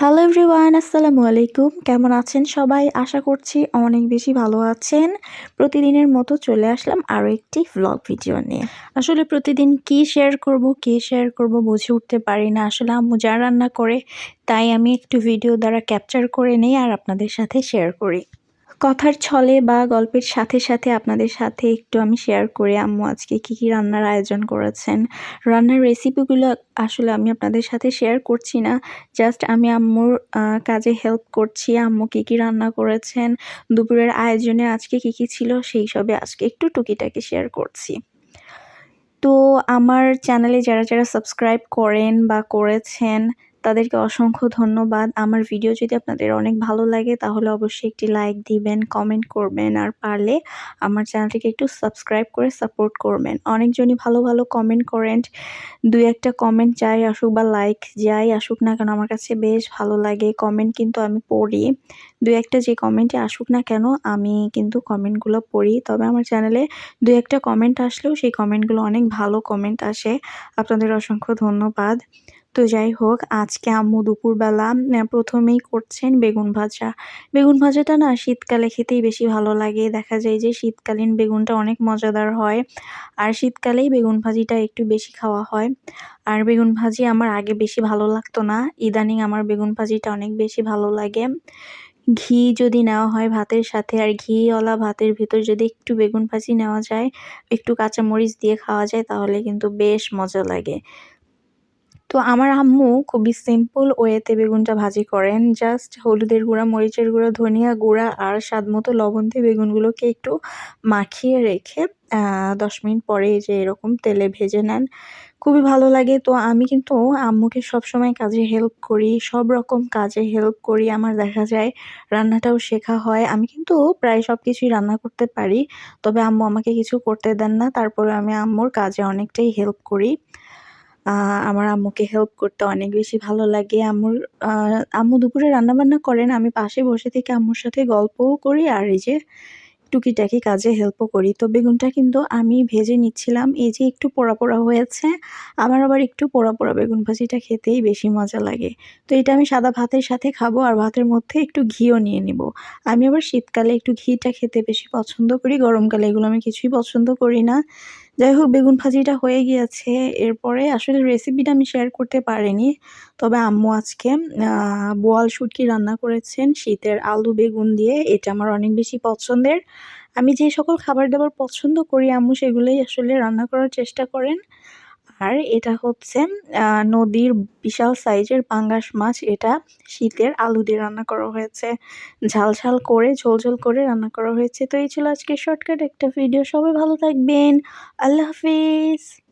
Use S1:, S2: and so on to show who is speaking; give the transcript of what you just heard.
S1: Hello everyone আসসালামু আলাইকুম। কেমন আছেন সবাই? আশা করছি অনেক বেশি ভালো আছেন। প্রতিদিনের মতো চলে আসলাম আরও একটি ভ্লগ ভিডিও নিয়ে। আসলে প্রতিদিন কি শেয়ার করব, কে শেয়ার করব বুঝে উঠতে পারি না। আসলে আমি যা রান্না করে, তাই আমি একটু ভিডিও দ্বারা ক্যাপচার করে নিই আর আপনাদের সাথে শেয়ার করি। কথার ছলে বা গল্পের সাথে সাথে আপনাদের সাথে একটু আমি শেয়ার করি আম্মু আজকে কী কী রান্নার আয়োজন করেছেন। রান্নার রেসিপিগুলো আসলে আমি আপনাদের সাথে শেয়ার করছি না। জাস্ট আমি আম্মুর কাজে হেল্প করছি। আম্মু কী কী রান্না করেছেন? দুপুরের আয়োজনে আজকে কী কী ছিল? সেই সবে আজকে একটু টুকিটাকি শেয়ার করছি। তো আমার চ্যানেলে যারা যারা সাবস্ক্রাইব করেন বা করেছেন তাদেরকে অসংখ্য ধন্যবাদ। আমার ভিডিও যদি আপনাদের অনেক ভালো লাগে, তাহলে অবশ্যই একটি লাইক দিবেন কমেন্ট করবেন, আর পারলে আমার চ্যানেলটিকে একটু সাবস্ক্রাইব করে সাপোর্ট করবেন। অনেকজনই ভালো ভালো কমেন্ট করেন। দুই একটা কমেন্ট যাই আসুক বা লাইক যাই আসুক না কেন, আমার কাছে বেশ ভালো লাগে। কমেন্ট কিন্তু আমি পড়ি। দু একটা যে কমেন্টে আসুক না কেন, আমি কিন্তু কমেন্টগুলো পড়ি। তবে আমার চ্যানেলে দু একটা কমেন্ট আসলেও সেই কমেন্টগুলো অনেক ভালো কমেন্ট আসে। আপনাদের অসংখ্য ধন্যবাদ। তো যাই হোক, আজকে আম্মু দুপুরবেলা প্রথমেই করছেন বেগুন ভাজা। বেগুন ভাজাটা না শীতকালে খেতেই বেশি ভালো লাগে। দেখা যায় যে শীতকালীন বেগুনটা অনেক মজাদার হয়, আর শীতকালেই বেগুন ভাজিটা একটু বেশি খাওয়া হয়। আর বেগুন ভাজি আমার আগে বেশি ভালো লাগতো না। ইদানিং আমার বেগুন ভাজিটা অনেক বেশি ভালো লাগে। ঘি যদি নেওয়া হয় ভাতের সাথে, আর ঘিওয়ালা ভাতের ভিতর যদি একটু বেগুন ভাজি নেওয়া যায়, একটু কাঁচামরিচ দিয়ে খাওয়া যায়, তাহলে কিন্তু বেশ মজা লাগে। তো আমার আম্মু খুবই সিম্পল ওয়েতে বেগুনটা ভাজি করেন। জাস্ট হলুদের গুঁড়া, মরিচের গুঁড়া, ধনিয়া গুঁড়া আর স্বাদ মতো লবণ দিয়ে বেগুনগুলোকে একটু মাখিয়ে রেখে দশ মিনিট পরে যে এরকম তেলে ভেজে নেন। খুবই ভালো লাগে। তো আমি কিন্তু আম্মুকে সব সময় কাজে হেল্প করি, সব রকম কাজে হেল্প করি। আমার দেখা যায় রান্নাটাও শেখা হয়। আমি কিন্তু প্রায় সব কিছুই রান্না করতে পারি। তবে আম্মু আমাকে কিছু করতে দেন না। তারপরে আমি আম্মুর কাজে অনেকটাই হেল্প করি। আমার আম্মুকে হেল্প করতে অনেক বেশি ভালো লাগে। আম্মুর আম্মু দুপুরে রান্নাবান্না করেন, আমি পাশে বসে থেকে আম্মুর সাথে গল্পও করি আর এই যে টুকিটাকি কাজে হেল্পও করি। তো বেগুনটা কিন্তু আমি ভেজে নিচ্ছিলাম, এই যে একটু পোড়া পোড়া হয়েছে, আমার আবার একটু পোড়া পোড়া বেগুন ভাজিটা খেতেই বেশি মজা লাগে। তো এটা আমি সাদা ভাতের সাথে খাব আর ভাতের মধ্যে একটু ঘিও নিয়ে নিব। আমি আবার শীতকালে একটু ঘিটা খেতে বেশি পছন্দ করি, গরমকালে এগুলো আমি কিছুই পছন্দ করি না। যাই হোক বেগুন ভাজিটা হয়ে গিয়েছে। এরপরে আসলে রেসিপিটা আমি শেয়ার করতে পারিনি। তবে আম্মু আজকে বোয়াল শুটকি রান্না করেছেন শীতের আলু বেগুন দিয়ে। এটা আমার অনেক বেশি পছন্দের। আমি যে সকল খাবার দাবার পছন্দ করি, আম্মু সেগুলোই আসলে রান্না করার চেষ্টা করেন। আর এটা হচ্ছে নদীর বিশাল সাইজের পাঙ্গাস মাছ। এটা শীতের আলু দিয়ে রান্না করা হয়েছে। ঝাল ঝাল করে, ঝোল ঝোল করে রান্না করা হয়েছে। তো এই ছিল আজকে শর্টকাট একটা ভিডিও। সবাই ভালো থাকবেন। আল্লাহ হাফিজ।